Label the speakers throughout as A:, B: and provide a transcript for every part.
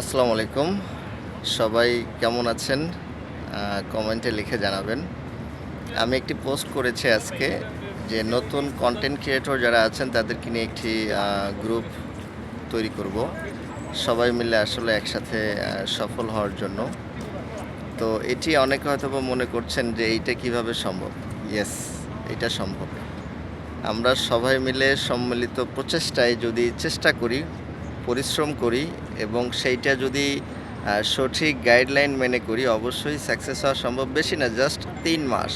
A: আসসালামু আলাইকুম। সবাই কেমন আছেন? কমেন্টে লিখে জানাবেন। আমি একটি পোস্ট করেছি আজকে যে নতুন কন্টেন্ট ক্রিয়েটর যারা আছেন, তাদেরকে নিয়ে একটি গ্রুপ তৈরি করব। সবাই মিলে আসলে একসাথে সফল হওয়ার জন্য। তো এটি অনেকে হয়তো মনে করছেন যে এইটা কীভাবে সম্ভব? ইয়েস এটা সম্ভব। আমরা সবাই মিলে সম্মিলিত প্রচেষ্টায় যদি চেষ্টা করি পরিশ্রম করি এবং সেইটা যদি সঠিক গাইডলাইন মেনে করি, অবশ্যই সাকসেস হওয়া সম্ভব। বেশি না জাস্ট তিন মাস।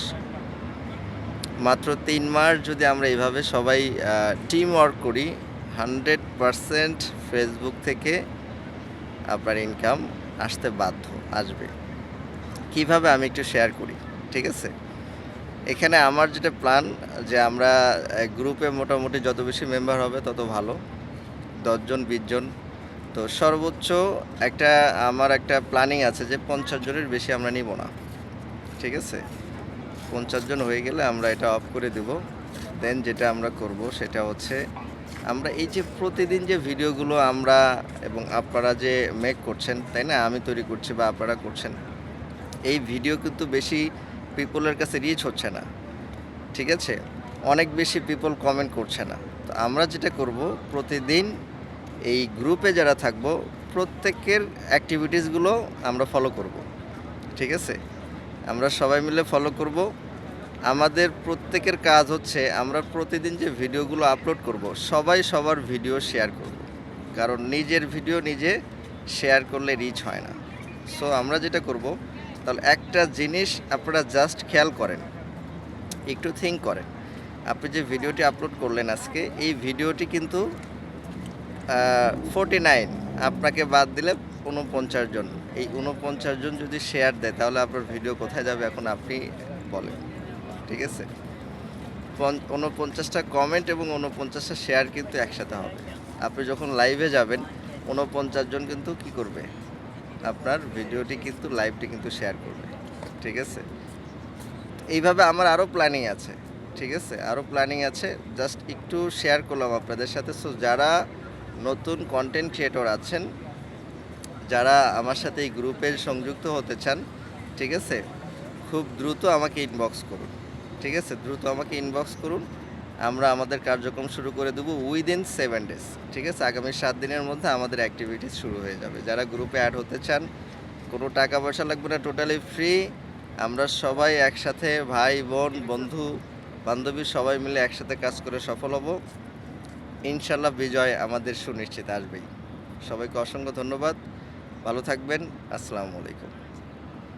A: মাত্র তিন মাস যদি আমরা এইভাবে সবাই টিম ওয়ার্ক করি হান্ড্রেড পারসেন্ট ফেসবুক থেকে আপনার ইনকাম আসতে বাধ্য, আসবে। কীভাবে আমি একটু শেয়ার করি, ঠিক আছে? এখানে আমার যেটা প্ল্যান যে আমরা গ্রুপে মোটামুটি যত বেশি মেম্বার হবে তত ভালো। দশজন, বিশজন। তো সর্বোচ্চ একটা, আমার একটা প্ল্যানিং আছে যে পঞ্চাশ জনের বেশি আমরা নিব না। ঠিক আছে? পঞ্চাশ জন হয়ে গেলে আমরা এটা অফ করে দেব। দেন যেটা আমরা করব সেটা হচ্ছে, আমরা এই যে প্রতিদিন যে ভিডিওগুলো আমরা এবং আপনারা যে মেক করছেন, তাই না? আমি তৈরি করছি বা আপনারা করছেন, এই ভিডিও কিন্তু বেশি পিপলের কাছে রিচ হচ্ছে না। ঠিক আছে? অনেক বেশি পিপল কমেন্ট করছে না। তো আমরা যেটা করব, প্রতিদিন এই গ্রুপে যারা থাকব, প্রত্যেকের অ্যাক্টিভিটিসগুলো আমরা ফলো করব। ঠিক আছে? আমরা সবাই মিলে ফলো করব। আমাদের প্রত্যেকের কাজ হচ্ছে আমরা প্রতিদিন যে ভিডিওগুলো আপলোড করব, সবাই সবার ভিডিও শেয়ার করব। কারণ নিজের ভিডিও নিজে শেয়ার করলে রিচ হয় না। সো আমরা যেটা করব, তাহলে একটা জিনিস আপনারা জাস্ট খেয়াল করেন। একটু থিঙ্ক করেন। আপনি যে ভিডিওটি আপলোড করলেন আজকে, এই ভিডিওটি কিন্তু ফোর্টি নাইন আপনাকে বাদ দিলে উনপঞ্চাশ জন। এই উনপঞ্চাশ জন যদি শেয়ার দেয়, তাহলে আপনার ভিডিও কোথায় যাবে এখন আপনি বলেন। ঠিক আছে? পঞ্চ- উনপঞ্চাশটা কমেন্ট এবং উনপঞ্চাশটা শেয়ার কিন্তু একসাথে হবে। আপনি যখন লাইভে যাবেন, উনপঞ্চাশ জন কিন্তু কি করবে? আপনার ভিডিওটি কিন্তু লাইভটি কিন্তু শেয়ার করবে। ঠিক আছে? এইভাবে আমার আরও প্ল্যানিং আছে। ঠিক আছে? আরও প্ল্যানিং আছে। জাস্ট একটু শেয়ার করলাম আপনাদের সাথে। সো যারা নতুন কন্টেন্ট ক্রিয়েটর আছেন, যারা আমার সাথে এই গ্রুপে সংযুক্ত হতে চান, ঠিক আছে? খুব দ্রুত আমাকে ইনবক্স করুন, ঠিক আছে? দ্রুত আমাকে ইনবক্স করুন, আমরা আমাদের কার্যক্রম শুরু করে দেবো উইদিন সেভেন ডেজ ঠিক আছে? আগামী সাত দিনের মধ্যে আমাদের অ্যাক্টিভিটিস শুরু হয়ে যাবে। যারা গ্রুপে অ্যাড হতে চান, কোনো টাকা পয়সা লাগবে না টোটালি ফ্রি আমরা সবাই একসাথে ভাই, বোন, বন্ধু, বান্ধবী সবাই মিলে একসাথে কাজ করে সফল হব। ইনশাল্লাহ বিজয় আমাদের সুনিশ্চিত আসবেই। সবাইকে অসংখ্য ধন্যবাদ। ভালো থাকবেন। আসসালামু আলাইকুম।